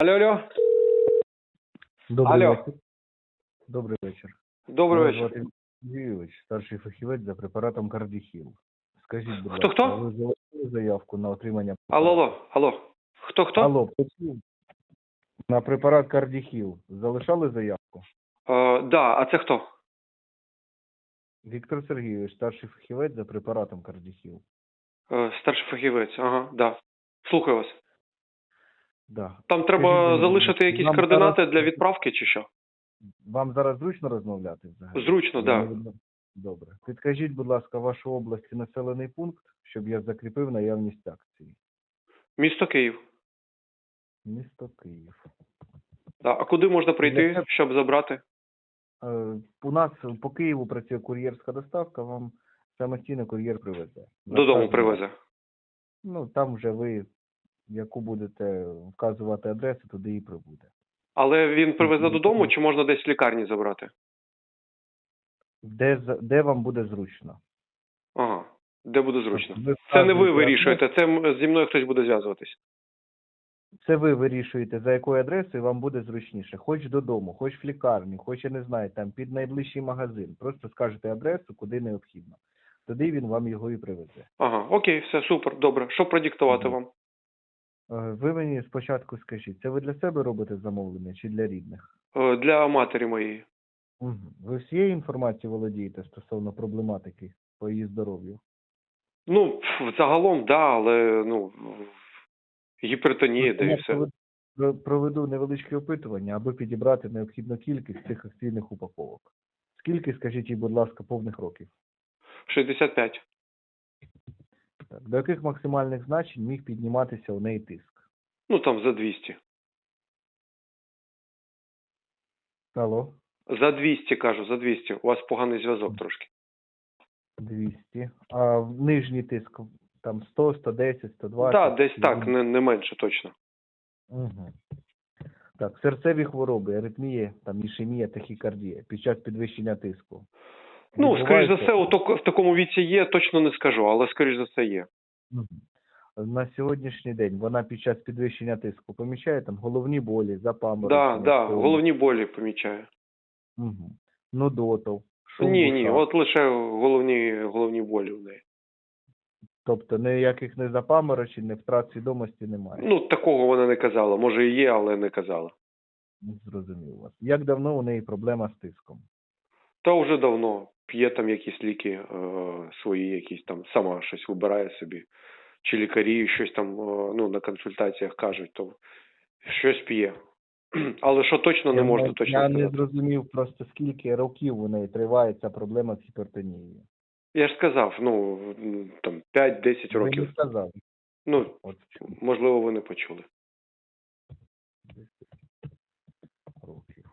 Алло, алло. Добрий Алло. вечір. Добрий вечір. Добрий Мене вечір. звати Юрійович, старший фахівець за препаратом Кардіхіл. Скажіть, будь Хто, ласка, хто? ви залишили заявку на отримання Алло, алло, алло. Хто хто? Алло, почув. На препарат Кардіхіл залишали заявку? Е, да, а це хто? Віктор Сергійович, старший фахівець за препаратом Кардіхіл. Е, старший фахівець. Ага, да. Слухаю вас. Да. Там треба Скажіть, залишити якісь вам координати зараз- для відправки чи що? Вам зараз зручно розмовляти взагалі? Зручно, Ви да. Добре. Підкажіть, будь ласка, вашу область і населений пункт, щоб я закріпив наявність акції. Місто Київ. Місто Київ. Да. А куди можна прийти, Для- щоб забрати? Е, У нас по Києву працює кур'єрська доставка, вам самостійно кур'єр привезе. Додому привезе. Ну, там вже ви, яку будете вказувати адресу, туди і прибуде. Але він привезе додому, чи можна десь в лікарні забрати? Де, за- де вам буде зручно? Ага. Де буде зручно? Тобто ви Це не ви вказуєте вирішуєте, це м- зі мною хтось буде зв'язуватись. Це ви вирішуєте, за якою адресою вам буде зручніше. Хоч додому, хоч в лікарню, хоч я не знаю, там під найближчий магазин. Просто скажете адресу, куди необхідно. Тоді він вам його і привезе. Ага, окей, все супер, добре. Що продиктувати Мгм. вам? Е, Ви мені спочатку скажіть, це ви для себе робите замовлення чи для рідних? Е, Для матері моєї. Ви всією інформацією володієте стосовно проблематики по її здоров'ю? Ну, пф, загалом, да, але ну гіпертонія, да і Я все. провед- про- проведу невеличке опитування, аби підібрати необхідну кількість цих акційних упаковок. Скільки, скажіть їй, будь ласка, повних років? 65. Так. До яких максимальних значень міг підніматися у неї тиск? Ну там за 200. Алло, За 200, кажу, за 200. У вас поганий зв'язок трошки. 200. А в нижній тиск там 100, 110, 120? Так, да, десь так, не, не менше точно. Угу. Так, серцеві хвороби, аритмія, там ішемія, тахікардія під час підвищення тиску. Ну, скоріш за все, в такому віці є, точно не скажу, але скоріш за все є. На сьогоднішній день вона під час підвищення тиску помічає там головні болі, Да, запаморочення. да, сон. головні болі помічаю. Мгм. Нудотов. шум в Ні, ні, от лише головні, головні болі в неї. Тобто ніяких не запаморочень, не втрат свідомості немає. Ну, такого вона не казала. Може і є, але не казала. Зрозумів вас. Як давно у неї проблема з тиском? Та вже давно п'є там якісь ліки е, свої, якісь там сама щось вибирає собі. Чи лікарі щось там е, ну, на консультаціях кажуть, то щось п'є. Але що точно не можна не- точно Я не зрозумів просто скільки років у неї триває ця проблема з гіпертонією. Я ж сказав, ну там 5-10 Ви років. не сказали. Ну, От можливо, ви не почули. 10 років.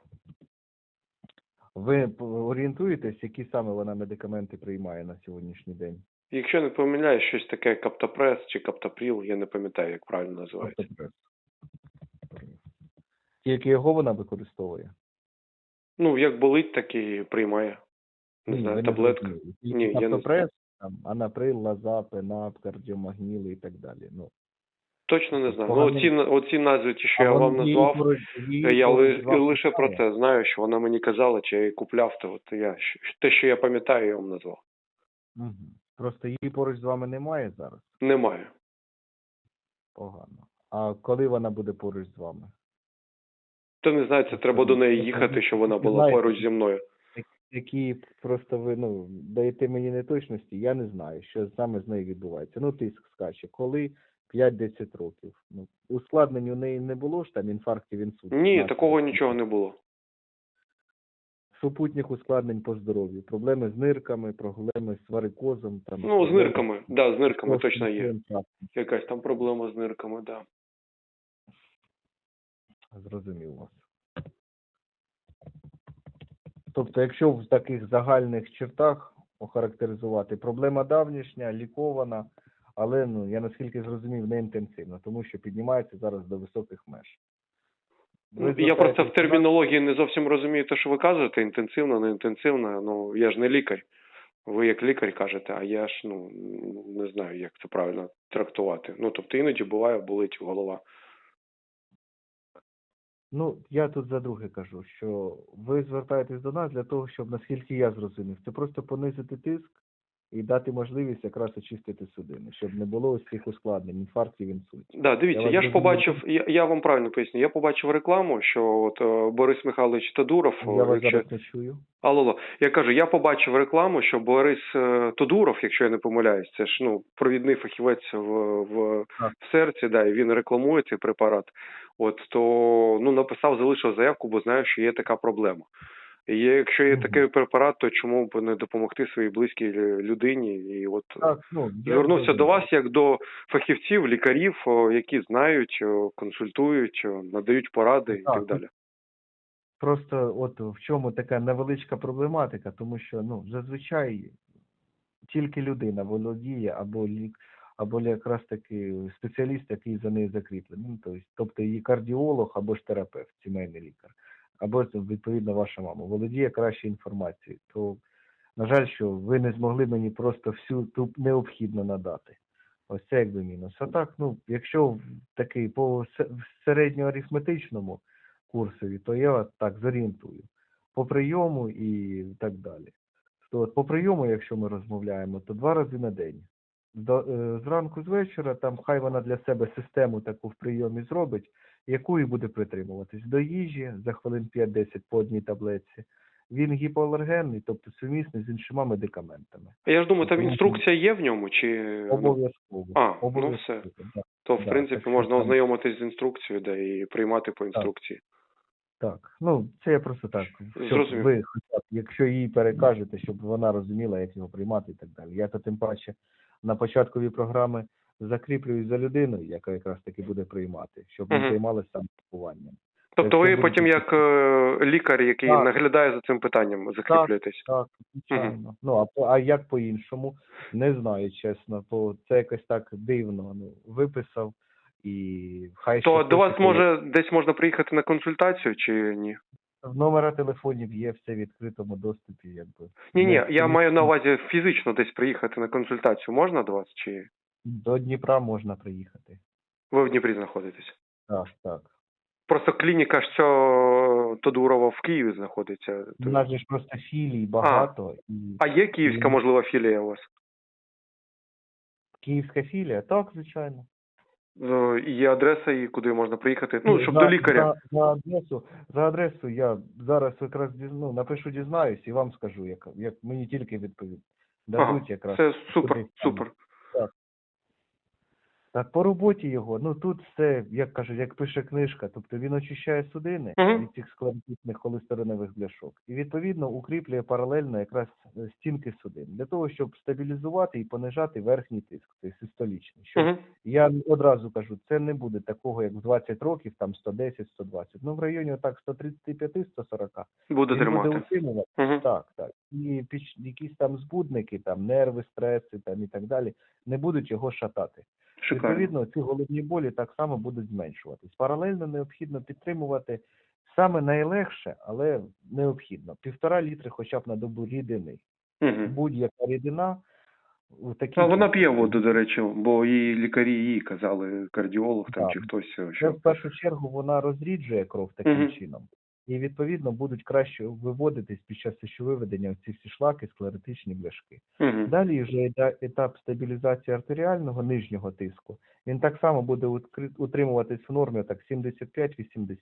Ви орієнтуєтесь, які саме вона медикаменти приймає на сьогоднішній день? Якщо не помиляюсь, щось таке каптопрес чи каптопріл, я не пам'ятаю, як правильно називається. Автопрес. Тільки його вона використовує? Ну, як болить, так і приймає. Не Ні, знаю, таблетка. Ні, я не автопрес, там, анаприл, лазап, енап, кардіомагніли і так далі. Ну, Точно не знаю. Ну, оці, оці назви, ті, що я вам назвав, її я поруч ли, лише про це знаю, що вона мені казала, чи я її купляв, то от я те, що я пам'ятаю, я вам назвав. Мгм. Просто її поруч з вами немає зараз? Немає. Погано. А коли вона буде поруч з вами? То не знаю, це треба до неї їхати, щоб вона була Знаєте, поруч зі мною. Які просто ви ну даєте мені неточності, я не знаю, що саме з нею відбувається. Ну, тиск скаче. Коли 5-10 років. Ну, ускладнень у неї не було ж там інфарктів, інсультів. Ні, такого нічого не було. Супутніх ускладнень по здоров'ю, проблеми з нирками, проблеми з варикозом. Там, Ну, з нирками, да, з нирками точно є. Якась там проблема з нирками, да. Зрозумів вас. Тобто, якщо в таких загальних чертах охарактеризувати, проблема давнішня, лікована, але ну я наскільки зрозумів, не інтенсивно, тому що піднімається зараз до високих меж. Ви Ну, Я просто в термінології не зовсім розумію те, що ви кажете, інтенсивно, не інтенсивно. Ну, я ж не лікар. Ви як лікар кажете, а я ж ну не знаю, як це правильно трактувати. Ну, тобто іноді буває болить голова. Ну, я тут за друге кажу, що ви звертаєтесь до нас для того, щоб, наскільки я зрозумів, це просто понизити тиск і дати можливість якраз очистити судини, щоб не було ось цих ускладнень, інфарктів, інсультів. Да, дивіться, Я я, ж побачив, я, я вам правильно поясню, я побачив рекламу, що от е, Борис Михайлович Тодуров, Я вас якщо... зараз не чую. Алло, алло. я кажу, я побачив рекламу, що Борис е, Тодуров, якщо я не помиляюсь, це ж ну провідний фахівець в, в, в серці, да, і він рекламує цей препарат. От то ну написав, залишив заявку, бо знаю, що є така проблема. І якщо є такий препарат, то чому б не допомогти своїй близькій людині? І от Так, ну, звернувся до вас як до фахівців, лікарів, які знають, консультують, надають поради і Так, так далі. Просто от в чому така невеличка проблематика, тому що ну зазвичай тільки людина володіє або лік, або якраз таки спеціаліст, який за нею закріплений. Ну, тобто її кардіолог або ж терапевт, сімейний лікар, або відповідно ваша мама володіє краще інформацією. То на жаль, що ви не змогли мені просто всю ту необхідно надати. Ось це якби мінус. А так, ну, якщо такий по середньоарифметичному курсові, то я так зорієнтую. По прийому і так далі. То от по прийому, якщо ми розмовляємо, то два рази на день. До, е, зранку з вечора, там хай вона для себе систему таку в прийомі зробить, яку і буде притримуватись. До їжі за хвилин 5-10 по одній таблетці. Він гіпоалергенний, тобто сумісний з іншими медикаментами. А Я ж думаю, там інструкція є в ньому, чи ну, Обов'язково. А, ну Обов'язково, все. да. то в Да, принципі так можна ознайомитись з інструкцією, да, і приймати по інструкції. Так, ну це я просто так. Щоб ви, якщо їй перекажете, щоб вона розуміла, як його приймати і так далі. Я то тим паче на початкові програми закріплююсь за людиною, яка якраз таки буде приймати, щоб не займалася сам лікуванням. Тобто ви потім як е, лікар, який Так. наглядає за цим питанням, закріплюєтесь. Так, звичайно. Ну а а як по-іншому? Не знаю, чесно. То це якось так дивно. Ну виписав і хай То до вас може десь можна приїхати на консультацію чи ні? номера телефонів є все в відкритому доступі, якби Ні, ні, я маю на увазі фізично десь приїхати на консультацію. Можна до вас? Чи до Дніпра можна приїхати. ви в Дніпрі знаходитесь? Так, так. Просто клініка ж цього Тодурова в Києві знаходиться. У нас же ж просто філій багато, і А є київська, можливо, філія у вас? київська філія, так, звичайно. І є адреса, і куди можна приїхати? Ну, щоб за, до лікаря. За, за адресу, за адресу я зараз якраз ну, напишу, дізнаюсь і вам скажу, як, як мені тільки відповідь. Дадуть Ага, якраз. це супер, супер. Так, по роботі його, ну тут все, як кажуть, як пише книжка, тобто він очищає судини Мгм. від цих складних холестеринових бляшок і відповідно укріплює паралельно якраз е, стінки судин для того, щоб стабілізувати і понижати верхній тиск, цей систолічний. Щоб Угу. я одразу кажу, це не буде такого, як в 20 років, там 110-120. Ну в районі отак 135-140. Буде Він буде тримати. утримувати. Угу. Так, так. І якісь там збудники, там нерви, стреси там і так далі, не будуть його шатати. Шикарно. Відповідно, ці головні болі так само будуть зменшуватись. Паралельно необхідно підтримувати саме найлегше, але необхідно півтора літри, хоча б на добу рідини. Угу. Будь-яка рідина в такій А вона п'є воду, до речі, бо її лікарі їй казали, кардіолог там Так. чи хтось, е, Це в першу чергу вона розріджує кров таким Мгм. чином. І відповідно будуть краще виводитись під час виведення ці всі шлаки, склеротичні бляшки. угу. Далі вже йде етап стабілізації артеріального нижнього тиску. Він так само буде утримуватись в нормі так 75-80.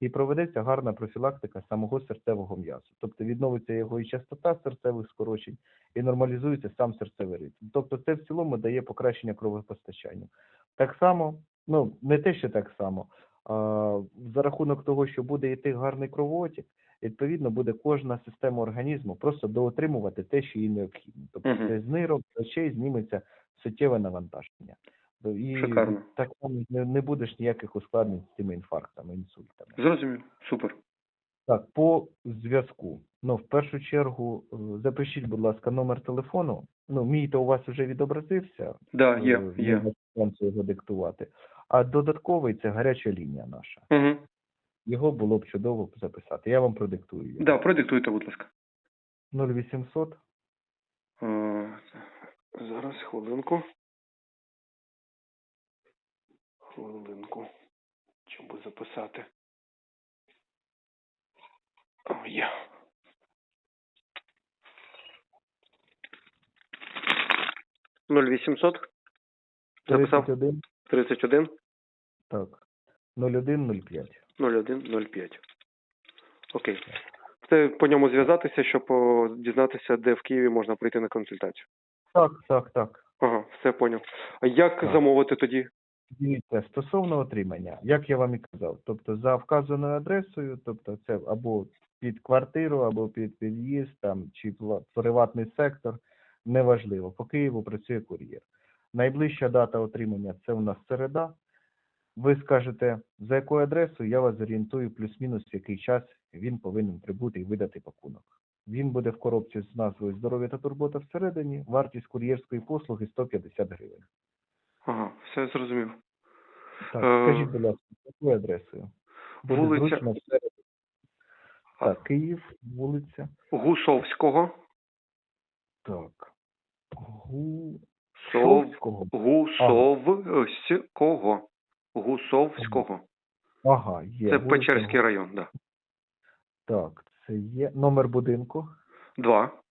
І проведеться гарна профілактика самого серцевого м'язу. Тобто відновиться його і частота серцевих скорочень, і нормалізується сам серцевий ритм. Тобто це в цілому дає покращення кровопостачання. Так само, ну не те, що так само, за рахунок того, що буде йти гарний кровоотік, відповідно буде кожна система організму просто доотримувати те, що їй необхідно. Тобто Мгм. це з нирок, з очей зніметься суттєве навантаження. І Шикарно. так само не, не будеш ніяких ускладнень з цими інфарктами, інсультами. Зрозумів. Супер. Так, по зв'язку. Ну, в першу чергу, е, запишіть, будь ласка, номер телефону. Ну, мій то у вас вже відобразився. Да, є, е, є. можна станцію його диктувати. А додатковий це гаряча лінія наша. Угу. Його було б чудово записати. Я вам продиктую. його. Да, продиктуйте, будь ласка. 0800 Е, Зараз хвилинку. Хвилинку. Чим би записати? О, Є. Нуль вісімсот записав 31, тридцять один так, 0105. нуль один нуль п'ять. Окей. Це по ньому зв'язатися, щоб о, дізнатися, де в Києві можна прийти на консультацію. Так, так, так. Ага, все поняв. А як Так. замовити тоді? Дивіться, стосовно отримання, як я вам і казав, тобто за вказаною адресою, тобто це або під квартиру, або під під'їзд, там чи пла- приватний сектор, неважливо. По Києву працює кур'єр. Найближча дата отримання це у нас середа. Ви скажете, за якою адресою, я вас зорієнтую плюс-мінус, в який час він повинен прибути і видати пакунок. Він буде в коробці з назвою Здоров'я та турбота всередині, вартість кур'єрської послуги 150 гривень. Ага, все зрозумів. Так, Е, скажіть, будь ласка, якою адресою? Буде Вулиця. Так, Київ, вулиця. Гусовського. Так. Сов... Гусовського. Гусовського. Гусовського. Ага, є. Це Печерський район, да. Так, це є. Номер будинку. Два.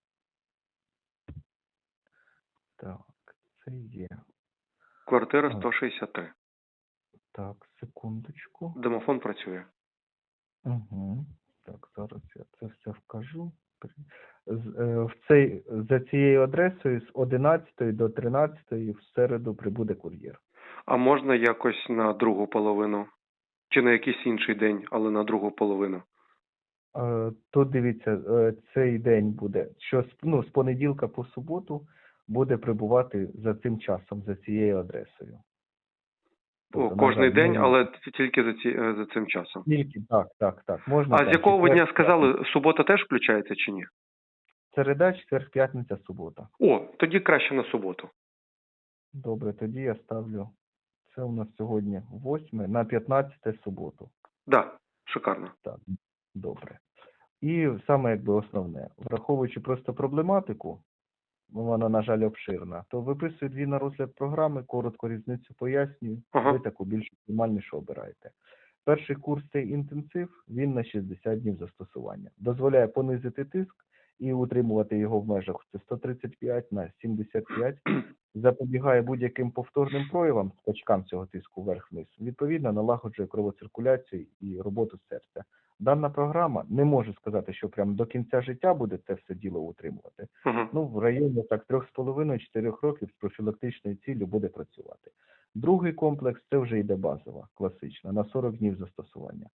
Так, це є. Квартира 163. Так, секундочку. Домофон працює. Угу. Так, зараз я це все вкажу. Е, в цей, за цією адресою з 11 до 13 в середу прибуде кур'єр. А можна якось на другу половину? Чи на якийсь інший день, але на другу половину? Е, Тут дивіться, е, цей день буде, що з, ну, з понеділка по суботу буде прибувати за цим часом, за цією адресою. О, Тобто, кожний на день, ну, але тільки за, ці, е, за цим часом. Тільки, так, так, так. Можна А там з якого ви дня сказали, субота теж включається чи ні? Середа, четвер, п'ятниця, субота. О, тоді краще на суботу. Добре, тоді я ставлю. Це у нас сьогодні 8 на 15 суботу. Да, шикарно. Так, добре. І саме якби основне, враховуючи просто проблематику, ну, вона, на жаль, обширна, то виписую дві на розгляд програми, коротко різницю пояснюю, Ага. ви таку більш оптимальнішу обираєте. Перший курс це інтенсив, він на 60 днів застосування. Дозволяє понизити тиск і утримувати його в межах це 135 на 75, запобігає будь-яким повторним проявам, скачкам цього тиску вверх-вниз, відповідно налагоджує кровоциркуляцію і роботу серця. Дана програма не можу сказати, що прям до кінця життя буде це все діло утримувати. Угу. Ну, в районі так 3,5-4 років з профілактичною ціллю буде працювати. Другий комплекс це вже йде базова, класична, на 40 днів застосування.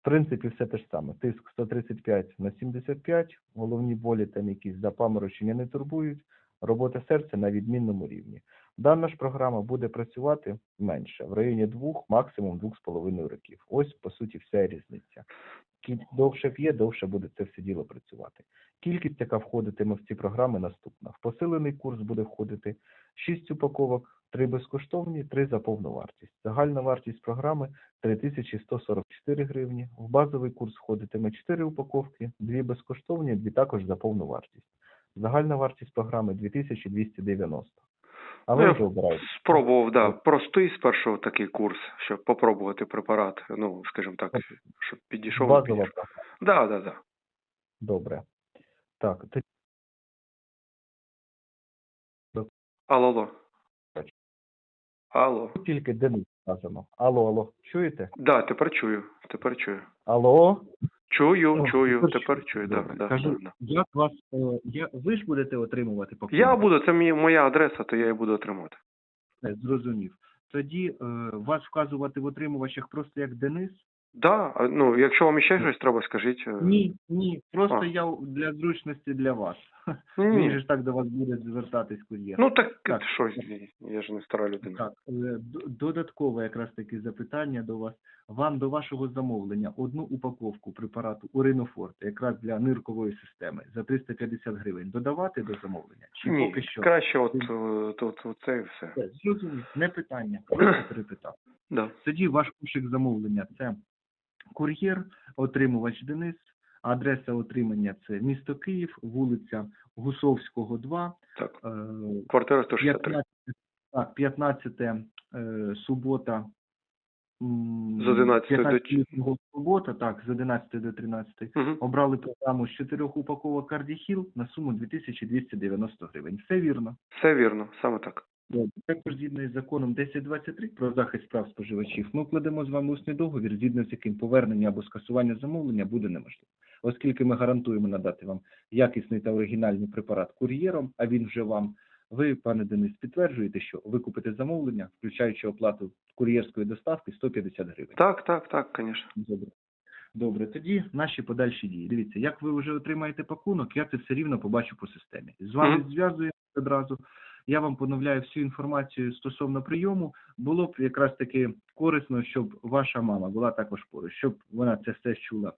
В принципі, все те ж саме. Тиск 135 на 75, головні болі там якісь запаморочення не турбують, робота серця на відмінному рівні. Дана ж програма буде працювати менше, в районі 2, максимум 2,5 років. Ось, по суті, вся різниця. Довше п'є, довше буде це все діло працювати. Кількість, яка входитиме в ці програми, наступна. В посилений курс буде входити 6 упаковок, 3 безкоштовні, 3 за повну вартість. Загальна вартість програми 3144 гривні. В базовий курс входитиме 4 упаковки, 2 безкоштовні, 2 також за повну вартість. Загальна вартість програми 2290. А ви Ну, я вже. Спробував, да, простий спершу такий курс, щоб попробувати препарат, ну, скажімо так, щоб підійшов. підійшов. програма. Да, да, да. Добре. Так, тоді Алло, алло. Алло. тільки Денис сказано. Алло, алло, чуєте? Да, тепер чую, тепер чую. Алло? Чую, О, чую, тепер тепер чую. да, да, Кажу, да. Як вас, е, я, ви ж будете отримувати пакунок? Я буду, це мій, моя адреса, то я і буду отримувати. Е, Зрозумів. Тоді е, вас вказувати в отримувачах просто як Денис? Да, ну, якщо вам ще щось треба, скажіть. е, Ні, ні, просто А. я для зручності для вас. Ні, Він же ж так до вас буде звертатись кур'єр. Ну так, Так. що, я ж не стара людина. Так, е, додаткове якраз таки запитання до вас. Вам до вашого замовлення одну упаковку препарату Уринофорт, якраз для ниркової системи, за 350 гривень додавати до замовлення? Чи Ні, поки що? краще от, е, тут, от це і все. Зрозумів, не питання, просто перепитав. Да. Тоді ваш кошик замовлення це кур'єр, отримувач Денис, адреса отримання це місто Київ, вулиця Гусовського, 2, Так, е, квартира 163. 15, так, 15 е, субота, З 11 до субота, так, з 11 до 13. Угу. Обрали програму з чотирьох упаковок кардіхіл на суму 2290 гривень. Все вірно. Все вірно, саме так. Також згідно із законом 1023 про захист прав споживачів, ми укладемо з вами усний договір, згідно з яким повернення або скасування замовлення буде неможливо. Оскільки ми гарантуємо надати вам якісний та оригінальний препарат кур'єром, а він вже вам, ви, пане Денис, підтверджуєте, що ви купите замовлення, включаючи оплату кур'єрської доставки 150 гривень. Так, так, так, звісно. Добре. Добре, тоді наші подальші дії. Дивіться, як ви вже отримаєте пакунок, я це все рівно побачу по системі. З вами Мгм. зв'язуємо одразу. Я вам поновляю всю інформацію стосовно прийому. Було б якраз таки корисно, щоб ваша мама була також поруч, щоб вона це все чула.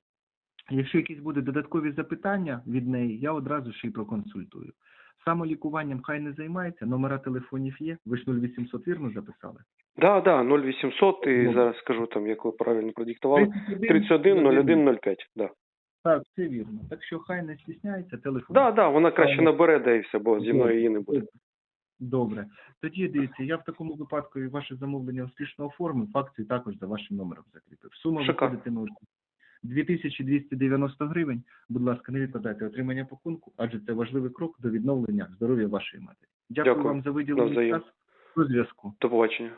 Якщо якісь будуть додаткові запитання від неї, я одразу ж її проконсультую. Самолікуванням хай не займається, номера телефонів є. Ви ж 0800 вірно записали? Да, да, 0800 і Добре. зараз скажу там, як ви правильно продиктували. 31 01 05, да. Так, все вірно. Так що хай не стісняється, телефон. Да, да, вона краще набере, да і все, бо зі мною її не буде. Добре. Тоді дивіться, я в такому випадку і ваше замовлення успішно оформив, факцію також за вашим номером закріпив. Сума виходитиме 2290 гривень. Будь ласка, не відкладайте отримання пакунку, адже це важливий крок до відновлення здоров'я вашої матері. Дякую, Дякую. вам за виділений час. До зв'язку. До побачення.